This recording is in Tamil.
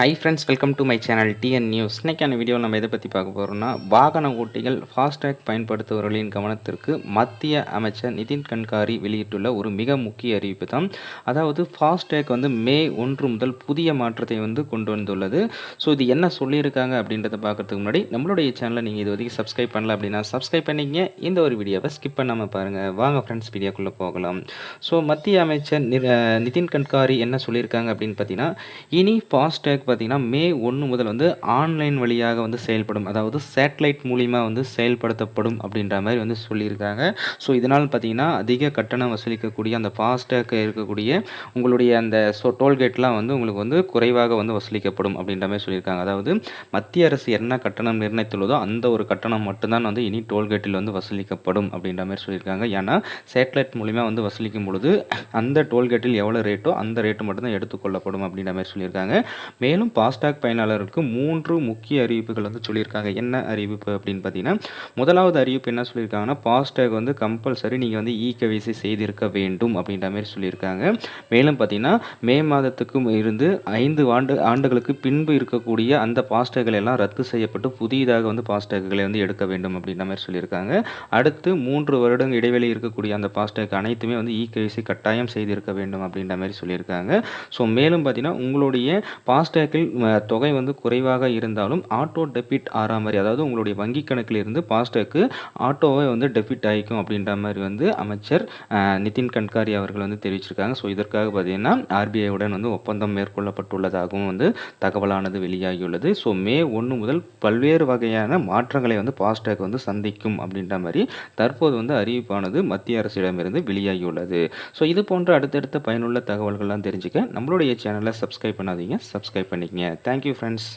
Hi friends welcome to my channel TN news இன்னைக்கான வீடியோவில் நம்ம எதை பற்றி பார்க்க போகிறோம்னா வாகன ஓட்டிகள் ஃபாஸ்டேக் பயன்படுத்துபவர்களின் கவனத்திற்கு மத்திய அமைச்சர் நிதின் கட்காரி வெளியிட்டுள்ள ஒரு மிக முக்கிய அறிவிப்பு தான். அதாவது ஃபாஸ்டேக் வந்து மே ஒன்று முதல் புதிய மாற்றத்தை வந்து கொண்டு வந்துள்ளது. ஸோ இது என்ன சொல்லியிருக்காங்க அப்படின்றத பார்க்கறதுக்கு முன்னாடி நம்மளுடைய சேனலை நீங்கள் இது வரைக்கும் சப்ஸ்கிரைப் பண்ணல அப்படின்னா சப்ஸ்கிரைப் பண்ணிங்க இந்த ஒரு வீடியோவை ஸ்கிப் பண்ணாமல் பாருங்கள் வாங்க ஃப்ரெண்ட்ஸ் வீடியோக்குள்ளே போகலாம். ஸோ மத்திய அமைச்சர் நிதின் கட்காரி என்ன சொல்லியிருக்காங்க அப்படின்னு பார்த்தீங்கன்னா இனி ஃபாஸ்டேக் பார்த்தீங்கன்னா மே ஒன்று முதல் வந்து ஆன்லைன் வழியாக வந்து செயல்படும். அதாவது சேட்டலைட் மூலிமா வந்து செயல்படுத்தப்படும் அப்படின்ற மாதிரி வந்து சொல்லியிருக்காங்க. ஸோ இதனால் பார்த்தீங்கன்னா அதிக கட்டணம் வசூலிக்கக்கூடிய அந்த ஃபாஸ்டேக் இருக்கக்கூடிய உங்களுடைய அந்த ஸோ டோல்கேட்லாம் வந்து உங்களுக்கு வந்து குறைவாக வந்து வசூலிக்கப்படும் அப்படின்ற மாதிரி சொல்லியிருக்காங்க. அதாவது மத்திய அரசு என்ன கட்டணம் நிர்ணயித்துள்ளதோ அந்த ஒரு கட்டணம் மட்டும்தான் வந்து இனி டோல்கேட்டில் வந்து வசூலிக்கப்படும் அப்படின்ற மாதிரி சொல்லியிருக்காங்க. ஏன்னா சேட்டலைட் மூலிமா வந்து வசூலிக்கும் பொழுது அந்த டோல்கேட்டில் எவ்வளோ ரேட்டோ அந்த ரேட்டு மட்டும்தான் எடுத்துக்கொள்ளப்படும் அப்படின்ற மாதிரி சொல்லியிருக்காங்க. மேலும் ஃபாஸ்டாக் பயனாளர்களுக்கு மூன்று முக்கிய அறிவிப்புகள் வந்து சொல்லியிருக்காங்க. என்ன அறிவிப்பு அப்படின்னு பார்த்தீங்கன்னா முதலாவது அறிவிப்பு என்ன சொல்லியிருக்காங்கன்னா ஃபாஸ்டேக் வந்து கம்பல்சரி நீங்கள் வந்து இ செய்திருக்க வேண்டும் அப்படின்ற மாதிரி சொல்லியிருக்காங்க. மேலும் பார்த்தீங்கன்னா மே மாதத்துக்கும் இருந்து ஐந்து ஆண்டு ஆண்டுகளுக்கு பின்பு இருக்கக்கூடிய அந்த ஃபாஸ்டேக்கள் எல்லாம் ரத்து செய்யப்பட்டு புதிதாக வந்து பாஸ்டேக்குகளை வந்து எடுக்க வேண்டும் அப்படின்ற மாதிரி சொல்லியிருக்காங்க. அடுத்து மூன்று வருடம் இடைவெளி இருக்கக்கூடிய அந்த பாஸ்டேக் அனைத்துமே வந்து இ கட்டாயம் செய்திருக்க வேண்டும் அப்படின்ற மாதிரி சொல்லியிருக்காங்க. ஸோ மேலும் பார்த்தீங்கன்னா உங்களுடைய கணக்கில் தொகை வந்து குறைவாக இருந்தாலும் ஆட்டோ டெபிட் ஆகிற மாதிரி அதாவது உங்களுடைய வங்கி கணக்கில் இருந்து ஃபாஸ்டேக்கு ஆட்டோவை வந்து டெபிட் ஆகிக்கும் அப்படின்ற மாதிரி வந்து அமைச்சர் நிதின் கட்காரி அவர்கள் வந்து தெரிவிச்சிருக்காங்க. ஸோ இதற்காக பார்த்தீங்கன்னா ஆர்பிஐயுடன் வந்து ஒப்பந்தம் மேற்கொள்ளப்பட்டுள்ளதாகவும் வந்து தகவலானது வெளியாகியுள்ளது. ஸோ மே ஒன்று முதல் பல்வேறு வகையான மாற்றங்களை வந்து ஃபாஸ்டேக் வந்து சந்திக்கும் அப்படின்ற மாதிரி தற்போது வந்து அறிவிப்பானது மத்திய அரசிடமிருந்து வெளியாகியுள்ளது. ஸோ இது போன்ற அடுத்தடுத்த பயனுள்ள தகவல்கள்லாம் தெரிஞ்சுக்க நம்மளுடைய சேனலை சப்ஸ்கிரைப் பண்ணாதீங்க. சப்ஸ்கிரைப் பண்ணிக்கங்க. Thank you friends